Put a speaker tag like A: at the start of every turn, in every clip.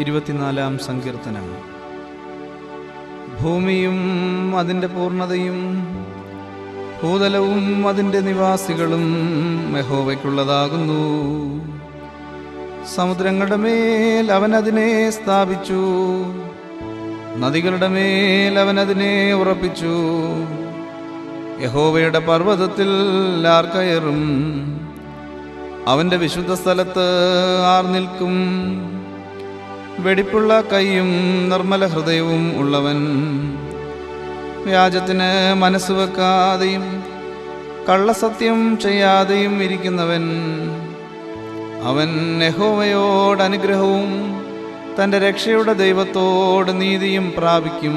A: ഇരുപത്തിനാലാം സങ്കീർത്തനം. ഭൂമിയും അതിന്റെ പൂർണതയും ഭൂതലവും അതിന്റെ നിവാസികളും മെഹോവയ്ക്കുള്ളതാകുന്നു സമുദ്രങ്ങളുടെ മേൽ അവൻ അതിനെ സ്ഥാപിച്ചു. നദികളുടെ മേൽ അവൻ അതിനെ ഉറപ്പിച്ചു. യഹോവയുടെ പർവതത്തിൽ ആർക്കയറും അവന്റെ വിശുദ്ധ സ്ഥലത്ത് ആർ നിൽക്കും. വെടിപ്പുള്ള കൈയും നിർമ്മല ഹൃദയവും ഉള്ളവൻ. വ്യാജത്തിന് മനസ്സ് വെക്കാതെയും കള്ളസത്യം ചെയ്യാതെയും ഇരിക്കുന്നവൻ. അവൻ നെഹോവയോട് അനുഗ്രഹവും തന്റെ രക്ഷയുടെ ദൈവത്തോട് നീതിയും പ്രാപിക്കും.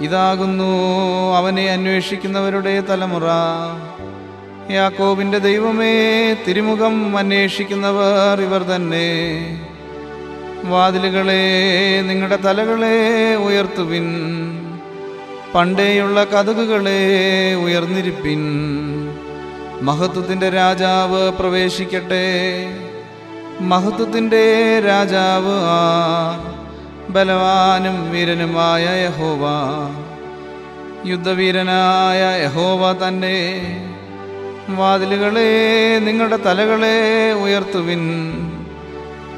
A: ഇതാകുന്നു അവനെ അന്വേഷിക്കുന്നവരുടെ തലമുറ. യാക്കോബിന്റെ ദൈവമേ തിരുമുഖം അന്വേഷിക്കുന്നവർ ഇവർ തന്നെ. വാതിലുകളെ നിങ്ങളുടെ തലകളെ ഉയർത്തുവിൻ. പണ്ടേയുള്ള കഥകുകളെ ഉയർന്നിരിപ്പിൻ. മഹത്വത്തിന്റെ രാജാവ് പ്രവേശിക്കട്ടെ. മഹത്വത്തിന്റെ രാജാവ് ആ ബലവാനും വീരനുമായ യഹോവ. യുദ്ധവീരനായ യഹോവ തന്നെ വാതിലുകളെ നിങ്ങളുടെ തലകളെ ഉയർത്തുവിൻ.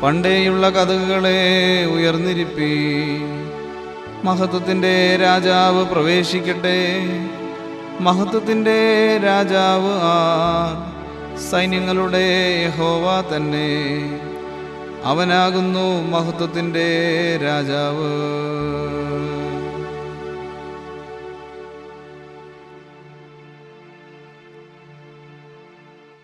A: പണ്ടേയുള്ള കഥകളെ ഉയർന്നിരിപ്പി. മഹത്വത്തിന്റെ രാജാവ് പ്രവേശിക്കട്ടെ. മഹത്വത്തിന്റെ രാജാവ് ആ സൈന്യങ്ങളുടെ യഹോവ തന്നെ. അവനാകുന്നു മഹത്വത്തിന്റെ രാജാവ്.